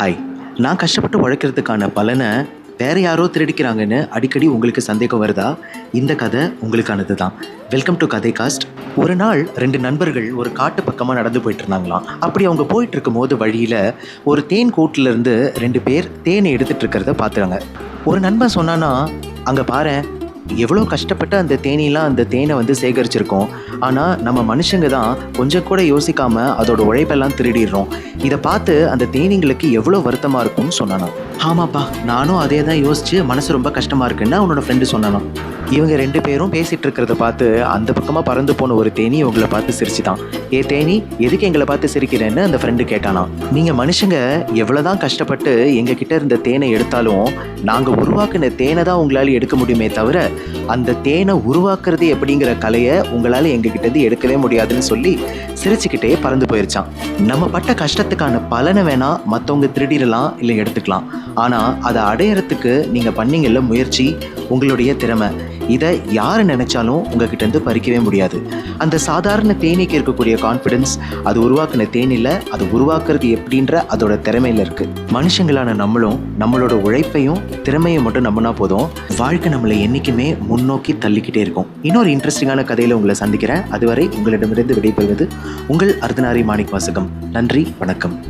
Hi நான் கஷ்டப்பட்டு உழைக்கிறதுக்கான பலனை வேற யாரோ திருடிக்கிறாங்கன்னு அடிக்கடி உங்களுக்கு சந்தேகம் வருதா? இந்த கதை உங்களுக்கானது தான் வெல்கம் டு கதை காஸ்ட் ஒரு நாள் ரெண்டு நண்பர்கள் ஒரு காட்டு பக்கமாக நடந்து போயிட்டு இருந்தாங்களாம் அப்படி அவங்க போயிட்டு இருக்கும்போது வழியில் ஒரு தேன் கூட்டிலேருந்து ரெண்டு பேர் தேனை எடுத்துட்டு இருக்கிறத பார்த்துறாங்க ஒரு நண்பன் சொன்னான்னா அங்கே பாரு எவ்வளோ கஷ்டப்பட்டு அந்த தேனிலாம் அந்த தேனை வந்து சேகரிச்சிருக்கோம். ஆனால் நம்ம மனுஷங்க தான் கொஞ்சம் கூட யோசிக்காம அதோட உழைப்பெல்லாம் திருடிடுறோம். இதை பார்த்து அந்த தேனிங்களுக்கு எவ்வளோ வருத்தமாக இருக்கும்னு சொன்னானா. ஆமாப்பா நானும் அதே தான் யோசிச்சு மனசு ரொம்ப கஷ்டமாக இருக்குன்னு அவனோட ஃப்ரெண்டு சொன்னானா. இவங்க ரெண்டு பேரும் பேசிட்டு இருக்கிறத பார்த்து அந்த பக்கமாக பறந்து போன ஒரு தேனி இவங்கள பார்த்து சிரிச்சுதான். ஏ தேனி எதுக்கு எங்களை பார்த்து சிரிக்கிறேன்னு? அந்த ஃப்ரெண்டு கேட்டானா. நீங்கள் மனுஷங்க எவ்வளோதான் கஷ்டப்பட்டு எங்ககிட்ட இருந்த தேனை எடுத்தாலும் நாங்கள் உருவாக்குன தேனை தான் உங்களால் எடுக்க முடியுமே தவிர அந்த தேனை உருவாக்குறது எப்படிங்கிற கலையை உங்களால் எங்ககிட்ட இருந்து எடுக்கவே முடியாதுன்னு சொல்லி சிரிச்சுக்கிட்டே பறந்து போயிருச்சான். நம்ம பட்ட கஷ்டத்துக்கான பலனை வேணா மற்றவங்க திருடிடலாம் இல்லை எடுத்துக்கலாம். ஆனால் அதை அடையறதுக்கு நீங்கள் பண்ணீங்கல்ல முயற்சி உங்களுடைய திறமை. இதை யார் நினைச்சாலும் உங்ககிட்ட இருந்து பறிக்கவே முடியாது. அந்த சாதாரண தேனீக்கு இருக்கக்கூடிய கான்ஃபிடன்ஸ் அது உருவாக்குன தேனியில் அது உருவாக்குறது எப்படின்ற அதோட திறமையில இருக்கு. மனுஷங்களான நம்மளும் நம்மளோட உழைப்பையும் திறமையை மட்டும் நம்பினா போதும் வாழ்க்கை நம்மளை என்றைக்குமே முன்னோக்கி தள்ளிக்கிட்டே இருக்கும். இன்னொரு இன்ட்ரெஸ்டிங்கான கதையில உங்களை சந்திக்கிறேன். அதுவரை உங்களிடமிருந்து விடைபெறுவது உங்கள் அர்த்தநாரி மாணிக் வாசகம் நன்றி வணக்கம்.